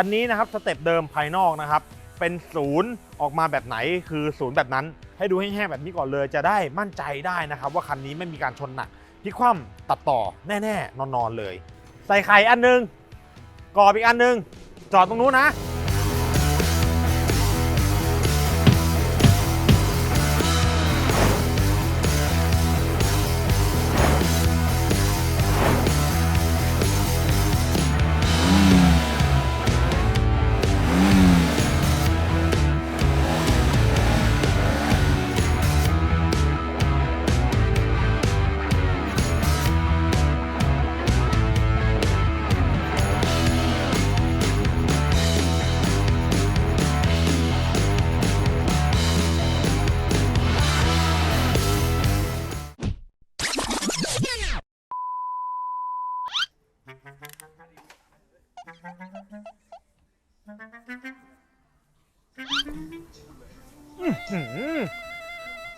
คันนี้นะครับสเต็ปเดิมภายนอกนะครับ เป็นศูนย์ออกมาแบบไหนคือศูนย์แบบนั้น ให้ดูแห้งๆแบบนี้ก่อนเลยจะได้มั่นใจได้นะครับ ว่าคันนี้ไม่มีการชนหนักพิกคว่ำตัดต่อแน่ๆนอนๆเลย ใส่ไข่อันหนึงกรอบอีกอันหนึง จอดตรงนู้นนะ ว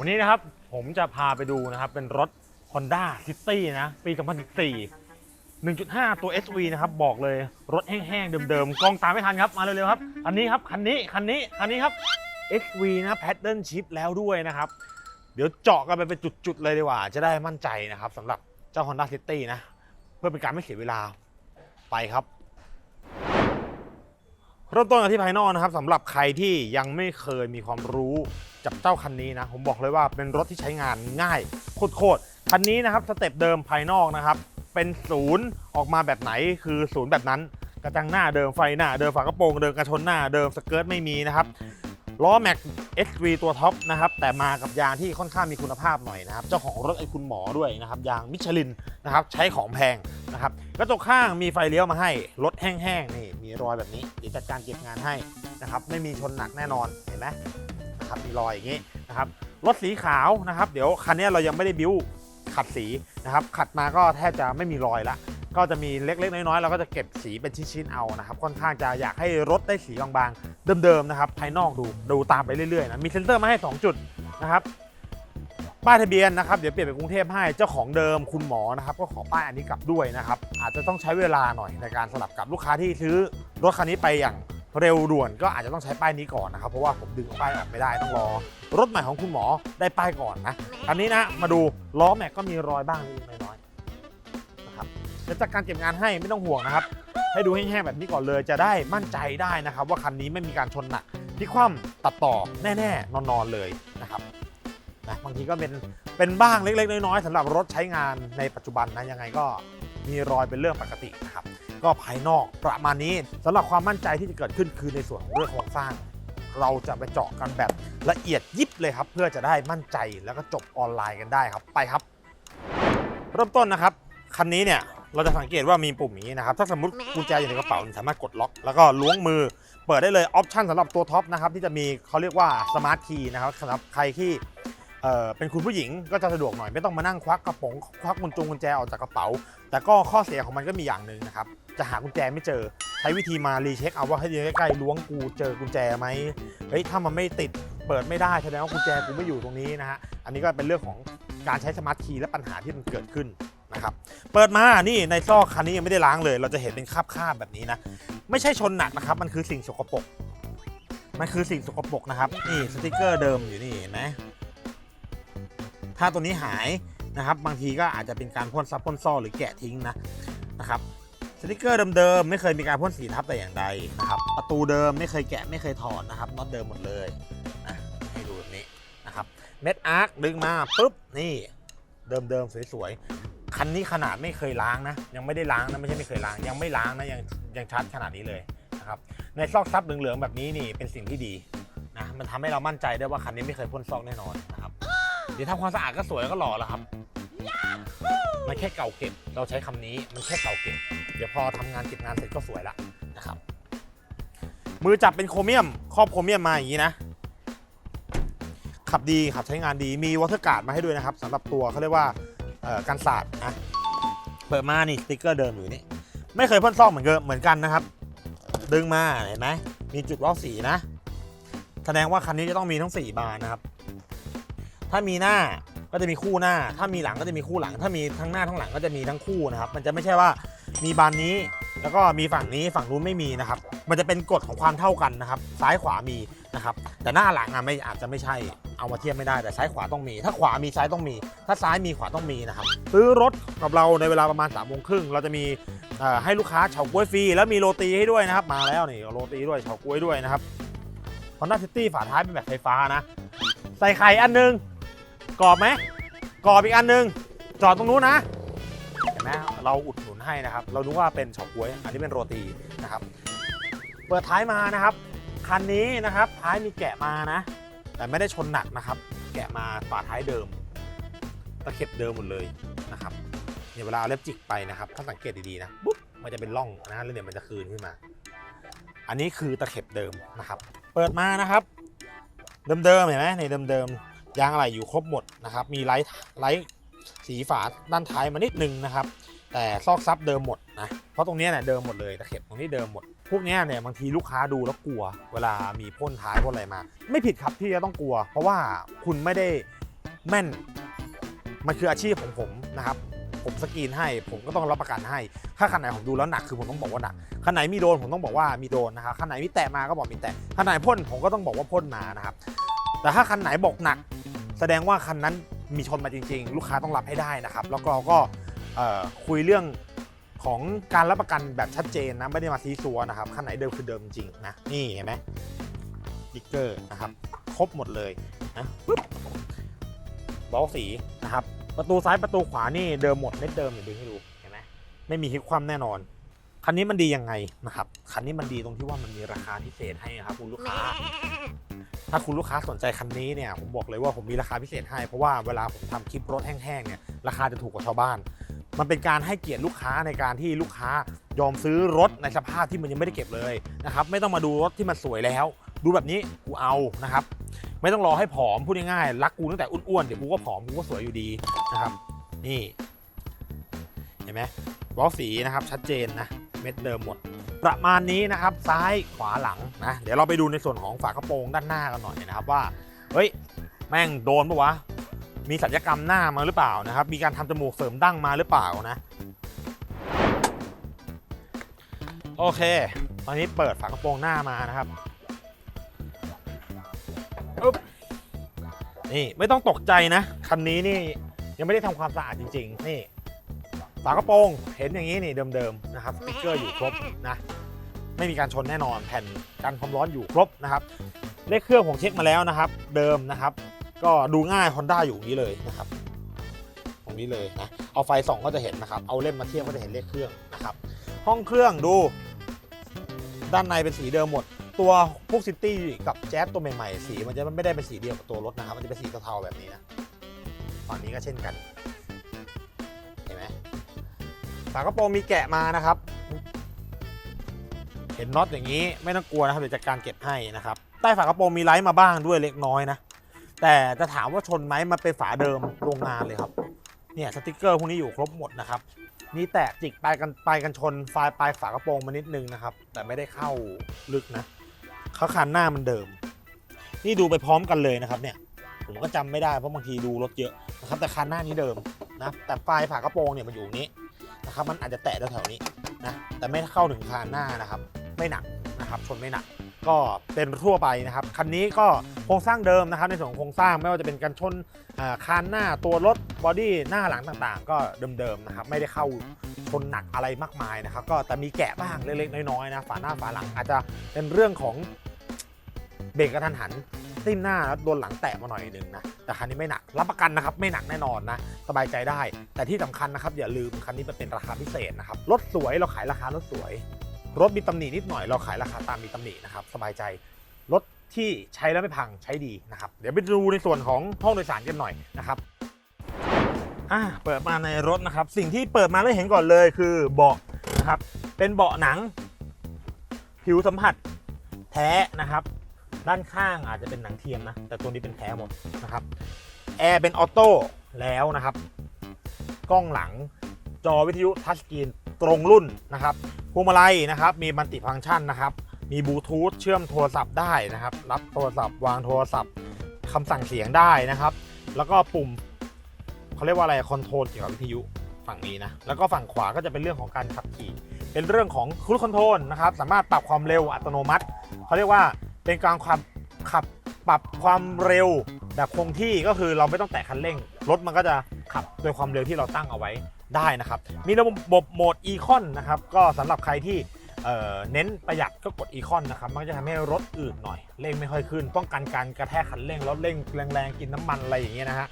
ันนี้นะครับผมจะพาไปดูนะครับ เป็นรถ Honda City นะ ปี 2014 1.5 ตัว SV นะครับ บอกเลยรถแห้งๆ เดิมๆ กล้องตามไม่ทันครับ มาเร็วๆครับ อันนี้ครับ คันนี้ คันนี้ คันนี้ครับ SV นะ Pattern Shift แล้วด้วยนะครับ เดี๋ยวเจาะกันไปเป็นจุดๆ เลยดีกว่า จะได้มั่นใจนะครับสำหรับเจ้า Honda City นะ เพื่อเป็นการไม่เสียเวลาไปครับเริ่มต้นกันที่ภายนอกนะครับสำหรับใครที่ยังไม่เคยมีความรู้จับเจ้าคันนี้นะ ผมบอกเลยว่าเป็นรถที่ใช้งานง่ายโคตรๆคันนี้นะครับสเต็ปเดิมภายนอกนะครับ เป็นศูนย์ออกมาแบบไหนคือศูนย์แบบนั้น กระจังหน้าเดิมไฟหน้าเดิมฝากระโปรงเดิมกระชนหน้าเดิมสเกิร์ตไม่มีนะครับ ล้อแม็ก SV ตัวท็อปนะครับแต่มากับยางที่ค่อนข้างมีคุณภาพหน่อยนะครับเจ้าของรถไอ้คุณหมอด้วยนะครับยางมิชลินนะครับใช้ของแพงนะครับกระจกข้างมีไฟเลี้ยวมาให้รถแห้งๆนี่มีรอยแบบนี้เดี๋ยวจัดการเก็บงานให้นะครับไม่มีชนหนักแน่นอนเห็นไหมนะครับมีรอยอย่างนี้นะครับรถสีขาวนะครับ เดี๋ยวคันนี้เรายังไม่ได้บิ้วขัดสีนะครับขัดมาก็แทบจะไม่มีรอยละ ก็จะมีเล็กๆ น้อยๆเราก็จะเก็บสีเป็นชิ้นๆเอานะครับค่อนข้างจะอยากให้รถได้สีบางๆ เดิมๆนะครับภายนอกดูดูตามไปเรื่อยๆนะมีเซ็นเซอร์มาให้ 2 จุดนะครับป้ายทะเบียนนะครับเดี๋ยวเปลี่ยนเป็นกรุงเทพให้เจ้าของเดิมคุณหมอนะครับก็ขอป้ายอันนี้กลับด้วยนะครับอาจจะต้องใช้เวลาหน่อยในการสลับกับลูกค้าที่ซื้อรถคันนี้ไปอย่างเร็วด่วนก็อาจจะต้องใช้ป้ายนี้ก่อนนะครับเพราะว่าผมดึงป้ายออกไม่ได้ต้องรอรถใหม่ของคุณหมอได้ป้ายก่อนนะอันนี้นะมาดูล้อแม็กก็มีรอยบ้างเล็กๆน้อยๆนะครับ เดี๋ยวจัดการเก็บงานให้ไม่ต้องห่วงนะครับ ให้ดูแห้งๆแบบนี้ก่อนเลยจะได้มั่นใจได้นะครับ ว่าคันนี้ไม่มีการชนหนักพลิกคว่ำตัดต่อแน่ๆ นอนๆเลยนะครับนะบางทีก็เป็นเป็นบ้างเล็ก ๆ น้อยๆสำหรับรถใช้งานในปัจจุบันนะยังไงก็มีรอยเป็นเรื่องปกตินะครับ ก็ภายนอกประมาณนี้สำหรับความมั่นใจที่จะเกิดขึ้นคือในส่วนของเรื่องโครงสร้าง เราจะไปเจาะกันแบบละเอียดยิบเลยครับ เพื่อจะได้มั่นใจแล้วก็จบออนไลน์กันได้ครับไปครับ เริ่มต้นนะครับคันนี้เนี่ย เราจะสังเกตว่ามีปุ่มอย่างนี้นะครับ ถ้าสมมติกุญแจอยู่ในกระเป๋าสามารถกดล็อก แล้วก็ล้วงมือ เปิดได้เลยออปชันสำหรับตัวท็อปนะครับที่จะมีเขาเรียกว่าสมาร์ทคีย์นะครับสำหรับใครที่เอ่อเป็นคุณผู้หญิงก็จะสะดวกหน่อยไม่ต้องมานั่งควักกระป๋องควักกุญจงกุญแจออกจากกระเป๋า แต่ก็ข้อเสียของมันก็มีอย่างหนึ่งนะครับจะหากุญแจไม่เจอ ใช้วิธีมารีเช็คเอาว่าให้ใกล้ๆล้วงกูเจอกุญแจไหมเฮ้ยถ้ามันไม่ติดเปิดไม่ได้แสดงว่ากุญแจกูไม่อยู่ตรงนี้นะฮะอันนี้ก็เป็นเรื่องของการใช้สมาร์ทคีย์และปัญหาที่มันเกิดขึ้น นะครับ เปิดมา นี่ในซอกคันนี้ยังไม่ได้ล้างเลย เราจะเห็นเป็นคราบๆแบบนี้นะ ไม่ใช่ชนหนักนะครับ มันคือสิ่งสกปรก มันคือสิ่งสกปรกนะครับ นี่สติกเกอร์เดิมอยู่นี่เห็นไหมถ้าตัวนี้หายนะครับ บางทีก็อาจจะเป็นการพ่นซับพ่นซ่อหรือแกะทิ้งนะนะครับสติกเกอร์เดิมๆไม่เคยมีการพ่นสีทับแต่อย่างใดนะครับ ประตูเดิมไม่เคยแกะไม่เคยถอดนะครับน็อตเดิมหมดเลยนะให้ดูแบบนี้นะครับเม็ดอาร์คดึงมาปุ๊บนี่เดิมๆสวยๆ คันนี้ขนาดไม่เคยล้างนะ ยังไม่ได้ล้างนะไม่ใช่ไม่เคยล้าง ยังไม่ล้างนะยังยังชัดขนาดนี้เลยนะครับในซอกซับเหลืองๆแบบนี้นี่เป็นสิ่งที่ดีนะมันทำให้เรามั่นใจได้ว่าคันนี้ไม่เคยพ่นซอกแน่นอนนะครับเดี๋ยวทำความสะอาดก็สวยแล้วก็หล่อแล้วครับมันแค่เก่าเก็บ เราใช้คำนี้มันแค่เก่าเก็บ เดี๋ยวพอทำงานเก็บงานเสร็จก็สวยละนะครับมือจับเป็นโครเมียม ครอบโครเมียมมาอย่างนี้นะขับดีขับใช้งานดีมีวอเตอร์การ์ดมาให้ด้วยนะครับสำหรับตัวเขาเรียกว่าเอ่อ กันสาดนะเปิดมานี่สติกเกอร์เดิมอยู่นี่ไม่เคยพ่นซอกเหมือนเดิมเหมือนกันนะครับ ดึงมาเห็นไหมมีจุดวอลสีนะ แสดงว่าคันนี้จะต้องมีทั้ง 4 บานนะครับ ถ้ามีหน้าก็จะมีคู่หน้า ถ้ามีหลังก็จะมีคู่หลัง ถ้ามีทั้งหน้าทั้งหลังก็จะมีทั้งคู่นะครับ มันจะไม่ใช่ว่ามีบานนี้แล้วก็มีฝั่งนี้ฝั่งนู้นไม่มีนะครับ มันจะเป็นกฎของความเท่ากันนะครับ ซ้ายขวามี นะครับแต่หน้าหลังอะไม่อาจจะไม่ใช่เอามาเทียบไม่ได้แต่ซ้ายขวาต้องมี ถ้าขวามีซ้ายต้องมี ถ้าซ้ายมีขวาต้องมีนะครับซื้อรถกับเราในเวลาประมาณ3ามโมงครึ่งเราจะมีให้ลูกค้าเฉาก๊วยฟรีแล้วมีโรตีให้ด้วยนะครับ มาแล้วนี่โรตีด้วยเฉาก๊วยด้วยนะครับ Honda City ฝาท้ายเป็นแบบไฟฟ้านะ ใส่ไข่อันหนึงกรอบไหมกรอบอีกอันหนึง จอดตรงนู้นนะเห็นไหมเราอุดหนุนให้นะครับ เราดูว่าเป็นเฉาก๊วย อันนี้เป็นโรตีนะครับ เปิดท้ายมานะครับ คันนี้นะครับท้ายมีแกะมานะ แต่ไม่ได้ชนหนักนะครับ แกะมาฝาท้ายเดิม ตะเข็บเดิมหมดเลยนะครับเนี่ยเวลาเอาเล็บจิกไปนะครับ ถ้าสังเกตดีๆนะปุ๊บมันจะเป็นร่องนะแล้วเดี๋ยวมันจะคืนขึ้นมา อันนี้คือตะเข็บเดิมนะครับ เปิดมานะครับ เดิมๆเห็นไหมในเดิมๆยางอะไหล่อยู่ครบหมดนะครับ มีไลท์ไลท์สีฝาด้านท้ายมานิดนึงนะครับ แต่ซอกซับเดิมหมดนะเพราะตรงนี้เนี่ยเดิมหมดเลยตะเข็บตรงนี้เดิมหมด พวกนี้เนี่ยบางทีลูกค้าดูแล้วกลัว เวลามีพ่นท้ายพ่นอะไรมา ไม่ผิดครับที่จะต้องกลัว เพราะว่าคุณไม่ได้แม่น มันคืออาชีพของผมนะครับ ผมสกรีนให้ ผมก็ต้องรับประกันให้ ถ้าคันไหนผมดูแล้วหนักคือผมต้องบอกว่าหนักคันไหนมีโดนผมต้องบอกว่ามีโดนนะครับคันไหนมีแตะมาก็บอกมีแตะคันไหนพ่นผมก็ต้องบอกว่าพ่นมานะครับ แต่ถ้าคันไหนบอกหนัก แสดงว่าคันนั้นมีชนมาจริง ๆ ลูกค้าต้องรับให้ได้นะครับ แล้วก็เราก็คุยเรื่อง ของการรับประกันแบบชัดเจนนะไม่ได้มาซีซัวนะครับคันไหนเดิมคือเดิมจริงนะนี่เห็นไหมติ๊กเกอร์นะครับครบหมดเลยนะปึ๊บบล็อกสีนะครับประตูซ้ายประตูขวานี่เดิมหมดเม็ดเดิมอย่างดึงให้ดูเห็นไหมไม่มีพลิกคว่ำแน่นอนคันนี้มันดียังไงนะครับคันนี้มันดีตรงที่ว่ามันมีราคาพิเศษให้ครับคุณลูกค้า ถ้าคุณลูกค้าสนใจคันนี้เนี่ยผมบอกเลยว่าผมมีราคาพิเศษให้เพราะว่าเวลาผมทำคลิปรถแห้งๆเนี่ยราคาจะถูกกว่าชาวบ้าน มันเป็นการให้เกียรติลูกค้าในการที่ลูกค้ายอมซื้อรถในสภาพที่มันยังไม่ได้เก็บเลยนะครับไม่ต้องมาดูรถที่มันสวยแล้ว ดูแบบนี้กูเอานะครับ ไม่ต้องรอให้ผอมพูดง่ายๆรักกูตั้งแต่อ้วนๆเดี๋ยวกูก็ผอมกูก็สวยอยู่ดีนะครับ นี่ เห็นไหมบล็อกสีนะครับชัดเจนนะเม็ดเดิมหมด ประมาณนี้นะครับ ซ้ายขวาหลังนะเดี๋ยวเราไปดูในส่วนของฝากระโปรงด้านหน้ากันหน่อยนะครับว่าเฮ้ยแม่งโดนปะวะ มีสัญญกรรมหน้ามาหรือเปล่านะครับ มีการทำจมูกเสริมดั้งมาหรือเปล่านะ โอเค ตอนนี้เปิดฝากระโปรงหน้ามานะครับอุ๊บนี่ไม่ต้องตกใจนะ คันนี้นี่ยังไม่ได้ทำความสะอาดจริง ๆ นี่ฝากระโปรงเห็นอย่างนี้นี่เดิมๆนะครับสติ๊กเกอร์อยู่ครบนะไม่มีการชนแน่นอนแผ่นกันความร้อนอยู่ครบนะครับเลขเครื่องผมเช็คมาแล้วนะครับ เดิมนะครับ ก็ดูง่าย Honda อยู่นี้เลยนะครับตรงนี้เลยนะเอาไฟส่องก็จะเห็นนะครับ เอาเล่มมาเทียบก็จะเห็นเลขเครื่องนะครับ ห้องเครื่องดู ด้านในเป็นสีเดิมหมด ตัวพวกซิตี้กับแจ๊สตัวใหม่ๆ สีมันจะไม่ได้เป็นสีเดียวกับตัวรถนะครับ มันจะเป็นสีเทาๆแบบนี้นะฝั่งนี้ก็เช่นกันเห็นไหมฝากระโปรงมีแกะมานะครับ เห็นน็อตอย่างนี้ไม่ต้องกลัวนะครับเดี๋ยวจัดการเก็บให้นะครับใต้ฝากระโปรงมีไลท์มาบ้างด้วยเล็กน้อยนะ แต่จะถามว่าชนไหมมันเป็นฝาเดิมโรงงานเลยครับ เนี่ยสติกเกอร์พวกนี้อยู่ครบหมดนะครับมีแตะจิกปลายกันปลายกันชนไฟล์ปลายฝากระโปรงมานิดนึงนะครับ แต่ไม่ได้เข้าลึกนะเขาคันหน้ามันเดิม นี่ดูไปพร้อมกันเลยนะครับ เนี่ยผมก็จำไม่ได้เพราะบางทีดูรถเยอะนะครับ แต่คันหน้านี้เดิมนะแต่ปลายฝากระโปรงเนี่ยมันอยู่นี้นะครับ มันอาจจะแตะแถวๆนี้นะแต่ไม่เข้าถึงคานหน้านะครับ ไม่หนักนะครับชนไม่หนัก ก็เป็นทั่วไปนะครับ คันนี้ก็โครงสร้างเดิมนะครับ ในส่วนของโครงสร้างไม่ว่าจะเป็นการชนคานหน้าตัวรถบอดี้หน้าหลังต่างๆ ก็เดิมๆนะครับไม่ได้เข้าชนหนักอะไรมากมายนะครับ ก็แต่มีแกะบ้างเล็กๆน้อยๆนะฝาหน้าฝาหลังอาจจะเป็นเรื่องของเบรกกระทันหันติ้มหน้าแล้วโดนหลังแตะมาหน่อยหนึงนะแต่คันนี้ไม่หนักรับประกันนะครับไม่หนักแน่นอนนะสบายใจได้ แต่ที่สำคัญนะครับอย่าลืมคันนี้เป็นราคาพิเศษนะครับรถสวยเราขายราคารถสวย รถมีตำหนินิดหน่อยเราขายราคาตามมีตำหนินะครับสบายใจรถที่ใช้แล้วไม่พังใช้ดีนะครับ เดี๋ยวไปดูในส่วนของห้องโดยสารกันหน่อยนะครับอ่าเปิดมาในรถนะครับ สิ่งที่เปิดมาแล้วเห็นก่อนเลยคือเบาะนะครับ เป็นเบาะหนัง ผิวสัมผัสแท้นะครับ ด้านข้างอาจจะเป็นหนังเทียมนะ แต่ตัวนี้เป็นแท้หมดนะครับแอร์เป็นออโต้แล้วนะครับ กล้องหลังจอวิทยุทัชสกรีน ตรงรุ่นนะครับพวงมาลัยนะครับ มีมัลติฟังก์ชันนะครับ มีบลูทูธเชื่อมโทรศัพท์ได้นะครับ รับโทรศัพท์วางโทรศัพท์คำสั่งเสียงได้นะครับ แล้วก็ปุ่มเขาเรียกว่าอะไรคอนโทรลเกี่ยวกับวิทยุฝั่งนี้นะ แล้วก็ฝั่งขวาก็จะเป็นเรื่องของการขับขี่ เป็นเรื่องของครูคอนโทรลนะครับ สามารถปรับความเร็วอัตโนมัติเขาเรียกว่าเป็นการขับขับปรับความเร็วแบบคงที่ก็คือเราไม่ต้องแตะคันเร่งรถมันก็จะ ขับโดยความเร็วที่เราตั้งเอาไว้ได้นะครับ มีระบบโหมดอีคอนนะครับ ก็สำหรับใครที่เน้นประหยัดก็กดอีคอนนะครับ มันก็จะทำให้รถอืดหน่อย เร่งไม่ค่อยขึ้น ป้องกันการกระแทกคันเร่งแล้วเร่งแรงๆ กินน้ำมันอะไรอย่างเงี้ยนะฮะ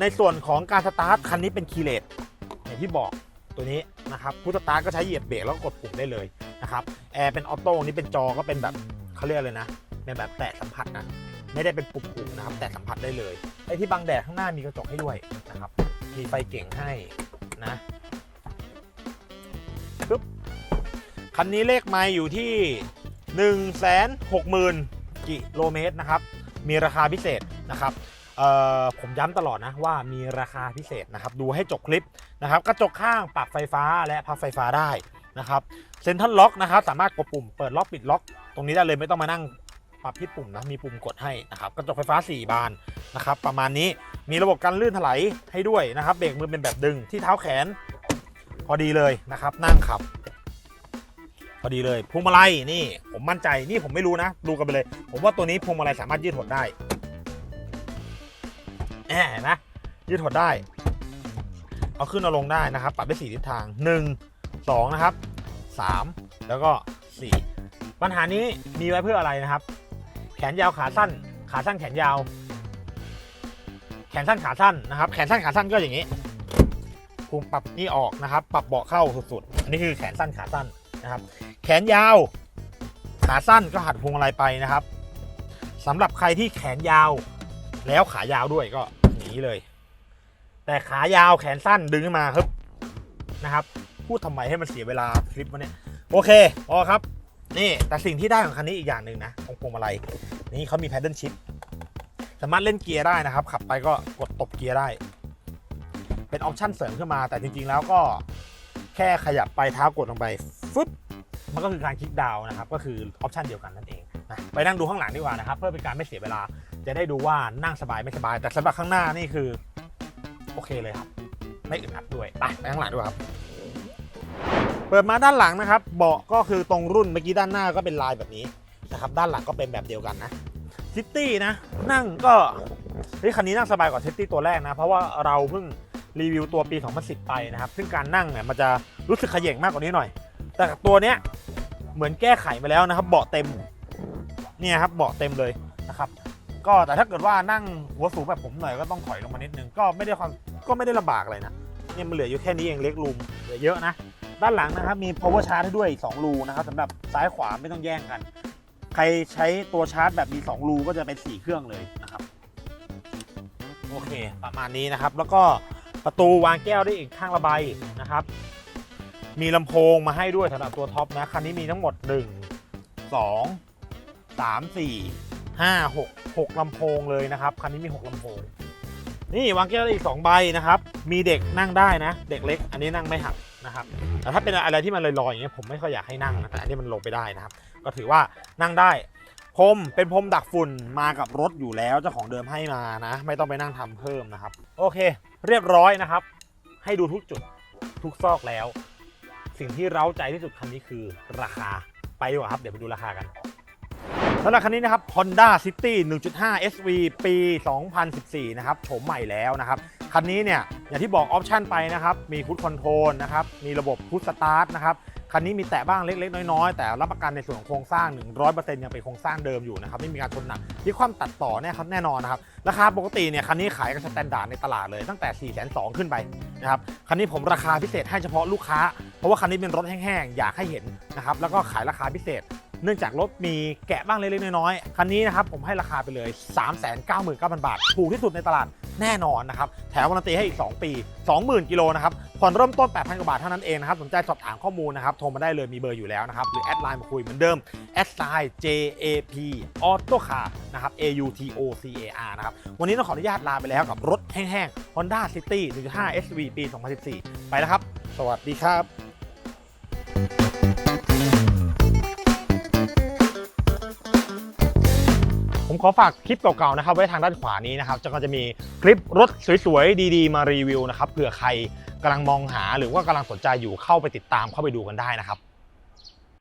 ในส่วนของการสตาร์ทคันนี้เป็นคีเลสอย่างที่บอกตัวนี้นะครับผู้สตาร์ก็ใช้เหยียบเบรกแล้วก็กดปุ่มได้เลยนะครับแอร์เป็นออโต้นี่เป็นจอก็เป็นแบบเขาเรียกเลยนะเป็นแบบแตะสัมผัสนะ ไม่ได้เป็นปุ่มๆนะครับแต่สัมผัสได้เลยไอ้ที่บังแดดข้างหน้ามีกระจกให้ด้วยนะครับ มีไฟเก่งให้นะปึ๊บคันนี้เลขไมล์อยู่ที่ 1 6 0 0 0 0กิโลเมตรนะครับ มีราคาพิเศษนะครับเออผมย้ำตลอดนะว่ามีราคาพิเศษนะครับดูให้จบคลิปนะครับกระจกข้างปรับไฟฟ้าและพับไฟฟ้าได้นะครับเซ็นทรัลล็อกนะครับสามารถกดปุ่มเปิดล็อกปิดล็อก ตรงนี้ได้เลยไม่ต้องมานั่ง ปรับที่ปุ่มนะมีปุ่มกดให้นะครับกระจกไฟฟ้า 4 บานนะครับประมาณนี้มีระบบการลื่นถลายให้ด้วยนะครับเบรกมือเป็นแบบดึงที่เท้าแขน พอดีเลยนะครับนั่งขับ พอดีเลยพวงมาลัยนี่ผมมั่นใจนี่ผมไม่รู้นะดูกันไปเลย ผมว่าตัวนี้พวงมาลัยสามารถยืดหดได้แหมนไหมยืดหดได้ เอาขึ้นเอาลงได้นะครับ ปรับได้4ทิศทาง 1 2 นะครับ 3 แล้วก็ 4 ปัญหานี้มีไว้เพื่ออะไรนะครับ ขนยาวขาสั้น ขาสั้นแขนยาว แขนสั้นขาสั้นนะครับ แขนสั้นขาสั้นก็อย่างนี้ปุ่มปรับนี่ออกนะครับ ปรับเบาะเข้าสุดๆ อันนี้คือแขนสั้นขาสั้นนะครับ แขนยาว ขาสั้นก็หัดพวงมาลัยไปนะครับสำหรับใครที่แขนยาว แล้วขายาวด้วยก็อย่างนี้เลย แต่ขายาวแขนสั้นดึงขึ้นมาครับนะครับ พูดทำไมให้มันเสียเวลาคลิปวะเนี่ยโอเคพอครับ นี่แต่สิ่งที่ได้ของคันนี้อีกอย่างหนึ่งนะของพวงมาลัยนี่เขามีแพดเดิลชิพสามารถเล่นเกียร์ได้นะครับ ขับไปก็กดตบเกียร์ได้ เป็นออปชั่นเสริมขึ้นมา แต่จริง ๆ แล้วก็แค่ขยับไปเท้ากดลงไปฟึบมันก็คือการคลิกดาวน์นะครับ ก็คือออปชั่นเดียวกันนั่นเองนะไปนั่งดูข้างหลังดีกว่านะครับ เพื่อเป็นการไม่เสียเวลาจะได้ดูว่านั่งสบายไม่สบาย แต่สำหรับข้างหน้านี่คือ โอเคเลยครับ ไม่อึดอัดด้วยไปไปข้างหลังดีกว่าครับ เปิดมาด้านหลังนะครับ เบาะก็คือตรงรุ่นเมื่อกี้ด้านหน้าก็เป็นลายแบบนี้นะครับ ด้านหลังก็เป็นแบบเดียวกันนะซิตี้นะนั่งก็เฮ้ยคันนี้นั่งสบายกว่าซิตี้ตัวแรกนะ เพราะว่าเราเพิ่งรีวิวตัวปี 2010 ไปนะครับ ซึ่งการนั่งเนี่ยมันจะรู้สึกขย่งมากกว่านี้หน่อย แต่ตัวเนี้ยเหมือนแก้ไขมาแล้วนะครับ เบาะเต็มเนี่ยครับเบาะเต็มเลยนะครับ ก็แต่ถ้าเกิดว่านั่งหัวสูงแบบผมหน่อยก็ต้องถอยลงมานิดนึงก็ไม่ได้ความก็ไม่ได้ลำบากอะไรนะเนี่ยมันเหลืออยู่แค่นี้เองเล็กรูมเหลือเยอะนะ ด้านหลังนะครับมี power charge ให้ด้วย2รูนะครับสำหรับซ้ายขวาไม่ต้องแย่งกัน ใครใช้ตัวชาร์จแบบมี2รูก็จะเป็น 4 เครื่องเลยนะครับโอเค ประมาณนี้นะครับ แล้วก็ประตูวางแก้วได้อีกข้างระบายนะครับ มีลำโพงมาให้ด้วยสำหรับตัวท็อปนะคันนี้มีทั้งหมด 1 2 3 4 5 6 6ลำโพงเลยนะครับคันนี้มี 6ลำโพงนี่วางแก้วได้อีก 2 ใบนะครับ มีเด็กนั่งได้นะ เด็กเล็ก อันนี้นั่งไม่หัก นะครับแต่ถ้าเป็นอะไรที่มันลอยๆอย่างเงี้ยผมไม่ค่อยอยากให้นั่งนะแต่อันนี้มันลงไปได้นะครับ ก็ถือว่านั่งได้พรมเป็นพรมดักฝุ่นมากับรถอยู่แล้วเจ้าของเดิมให้มานะ ไม่ต้องไปนั่งทำเพิ่มนะครับ โอเค เรียบร้อยนะครับ ให้ดูทุกจุดทุกซอกแล้ว สิ่งที่เร้าใจที่สุดคันนี้คือราคาไปดีกว่าครับ เดี๋ยวไปดูราคากันสำหรับคันนี้นะครับ Honda City 1.5 SV ปี 2014 นะครับ โฉมใหม่แล้วนะครับ คันนี้เนี่ยอย่างที่บอกออปชันไปนะครับ มีพุทคอนโทรลนะครับ มีระบบพุทสตาร์ทนะครับ คันนี้มีแตะบ้างเล็ก ๆ น้อย ๆ แต่รับประกันในส่วนของโครงสร้าง 100%ยังเป็นโครงสร้างเดิมอยู่นะครับ ไม่มีการชนหนักมีความตัดต่อแน่ครับแน่นอนนะครับ ราคาปกติเนี่ยคันนี้ขายกันสแตนดาร์ดในตลาดเลยตั้งแต่ 4 2 0 0 0ขึ้นไปนะครับ คันนี้ผมราคาพิเศษให้เฉพาะลูกค้า เพราะว่าคันนี้เป็นรถแห้งๆ อยากให้เห็นนะครับ แล้วก็ขายราคาพิเศษเนื่องจากรถมีแกะบ้างเล็กๆน้อยๆ คันนี้นะครับผมให้ราคาไปเลย 399,000 บาท ถูกที่สุดในตลาด แน่นอนนะครับ แถมวารันตีให้อีก 2 ปี 20,000 กิโลนะครับผ่อนเริ่มต้น 8,000 กว่าบาทเท่านั้นเองนะครับ สนใจสอบถามข้อมูลนะครับ โทรมาได้เลยมีเบอร์อยู่แล้วนะครับ หรือแอดไลน์มาคุยเหมือนเดิมแอดไลน์ JAP Auto Car นะครับ A U T O C A R นะครับ วันนี้ต้องขออนุญาตลาไปแล้วกับรถแห้งๆ Honda City 1.5 SV ปี 2014 ไปแล้วครับ สวัสดีครับ ผมขอฝากคลิปเก่าๆนะครับไว้ทางด้านขวานี้นะครับจะก็จะมีคลิปรถสวยๆ ดีๆ มารีวิวนะครับเผื่อใครกำลังมองหาหรือว่ากำลังสนใจอยู่เข้าไปติดตามเข้าไปดูกันได้นะครับ